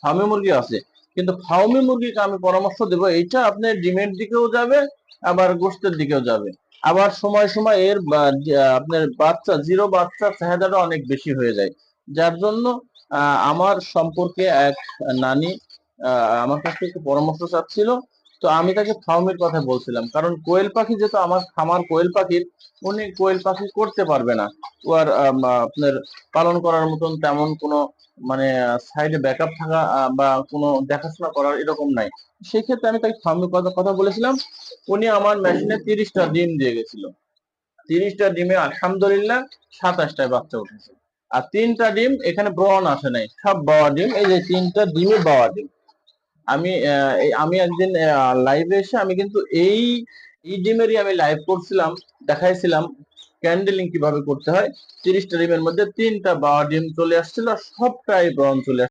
Fermi মুরগি আছে। কিন্তু ফার্মি মুরগিকে আমি পরামর্শ দেব এটা আপনি ডিমের দিকেও যাবে, আবার গোস্তের দিকেও যাবে। আবার সময় সময় এর আপনার বাচ্চা, জিরো বাচ্চার চাহিদাটা অনেক বেশি হয়ে যায়। যার জন্য আমার সম্পর্কে এক নানি আমার কাছ থেকে পরামর্শ চাচ্ছিল তো আমি তাকে ফার্মের কথা বলছিলাম। কারণ কোয়েল পাখি যেহেতু আমার খামার কোয়েল পাখির, উনি কোয়েল পাখি করতে পারবে না। ও আর আপনার পালন করার মতন তেমন কোনো মানে সাইডে ব্যাকআপ থাকা বা কোনো দেখাশোনা করার এরকম নাই। সেই ক্ষেত্রে আমি তাকে ফার্মের কথা কথা বলেছিলাম। উনি আমার মেশিনে তিরিশটা ডিম দিয়ে গেছিল। তিরিশটা ডিমে আলহামদুলিল্লাহ সাতাশটায় বাচ্চা উঠেছে। আর তিনটা ডিম এখানে ব্রন আসে নাই। সব বাওয়া ডিম, এই যে তিনটা ডিমে বাওয়া ডিম। আমি আমি একদিন লাইভে এসে আমি কিন্তু এই ডিমেরই আমি লাইভ করছিলাম, দেখাইছিলাম ক্যান্ডেলিং কীভাবে করতে হয়, তিরিশটা ডিমের মধ্যে তিনটা বাওয়া ডিম চলে আসছিল সবটাই ব্রন চলে